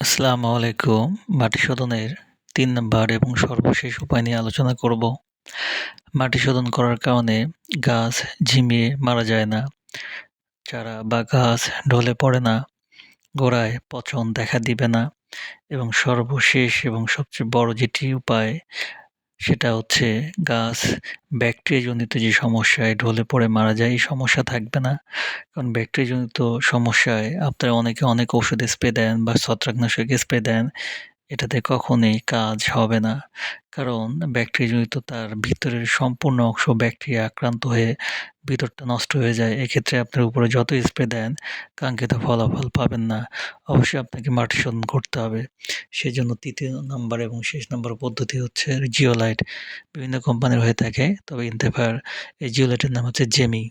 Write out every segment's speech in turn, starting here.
আসসালামু আলাইকুম। মাটি শোধনের তিন নম্বর এবং সর্বশেষ উপায় নিয়ে আলোচনা করব। মাটি শোধন করার কারণে গাছ ঝিমিয়ে মারা যায় না। চারা বা গাছ ঢলে পড়ে না। গোড়ায় পচন দেখা দিবে না। এবং সর্বশেষ এবং সবচেয়ে বড় যেটি উপায় সেটা হচ্ছে গাছ, ব্যাকটেরিয়াজনিত যে সমস্যায় ঢলে পড়ে মারা যায়, এই সমস্যা থাকবে না। কারণ ব্যাকটেরিয়াজনিত সমস্যায় আপনারা অনেকে অনেক ওষুধ স্প্রে দেন বা ছত্রাকনাশক স্প্রে দেন। এটাতে কখনোই কাজ হবে না। কারণ ব্যাকটেরিয়াজনিত তার ভিতরের সম্পূর্ণ অংশ ব্যাকটেরিয়া আক্রান্ত হয়ে ভিতরটা নষ্ট হয়ে যায়। এক্ষেত্রে আপনার উপরে যত স্প্রে দেন, কাঙ্ক্ষিত ফলাফল পাবেন না। অবশ্যই আপনাকে মাটি শোধন করতে হবে। সেই জন্য তৃতীয় নাম্বার এবং শেষ নাম্বার পদ্ধতি হচ্ছে জিওলাইট বিভিন্ন কোম্পানির হয়ে থাকে, তবে ইন্তেফার এই জিওলাইটের নাম হচ্ছে জেমি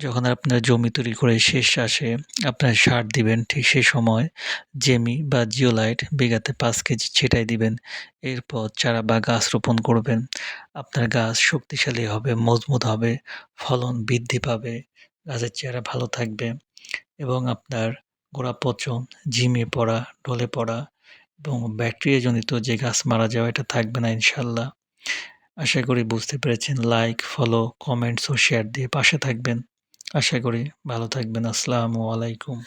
যখন আপনার জমি তৈরি করে শেষ আসে আপনার সার দিবেন ঠিক সেই সময় জেমি বা জিওলাইট বিঘাতে পাঁচ কেজি ছিটাই দিবেন। এরপর চারা বা গাছ রোপণ করবেন। আপনার গাছ শক্তিশালী হবে, মজবুত হবে, ফলন বৃদ্ধি পাবে, গাছের চেহারা ভালো থাকবে এবং আপনার গোড়া পচন, ঝিমিয়ে পড়া ঢলে পড়া এবং ব্যাকটেরিয়াজনিত যে গাছ মারা যাওয়া এটা থাকবে না ইনশাল্লাহ। আশা করি বুঝতে পেরেছেন। লাইক, ফলো, কমেন্টস ও শেয়ার দিয়ে পাশে থাকবেন। আশা করি ভালো থাকবেন। আসসালামু আলাইকুম।